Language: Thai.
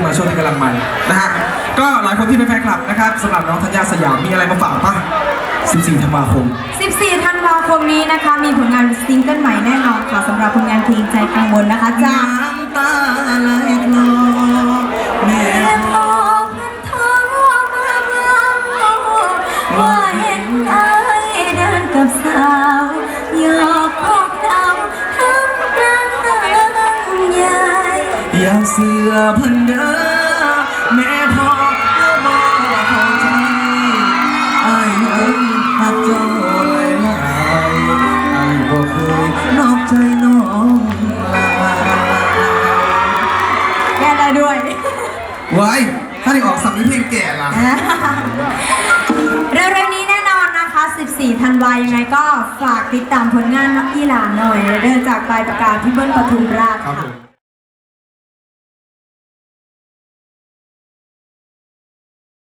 ำลังมันนะฮะก็หลายคนที่เป็นแฟนคลับนะครับสำหรับน้องธัญญาสยามมีอะไรมาฝากปะ14ธันวาคม 14 ธันวาคมนี้นะคะ มีผลงานซิงเกิลใหม่แน่นอนค่ะสำหรับผลงานเพลงใจกังวลนะคะจากน้ำตาไหลคลอแม่แม่พ่อพันท้องว่าเห็นไอ้เอย่าเสือเพันเด้อแม่พ่อก็บอกเข้าใจไอ้เอ้ยหักเจ้าหลายหลายไอ้บ่เคยนอกใจน้องลาแก้ได้ด้วย ไว้ถ้าได้ออกสับนี้เพลงแก่ล่ะเร็วๆนี้แน่นอนนะคะ 14 ธันวายังไงก็ฝากติดตามผลงานนักกีฬาหน่อยเดินจากปลายประกาศพี่เบิ้ลปทุมราชครับค่ะผม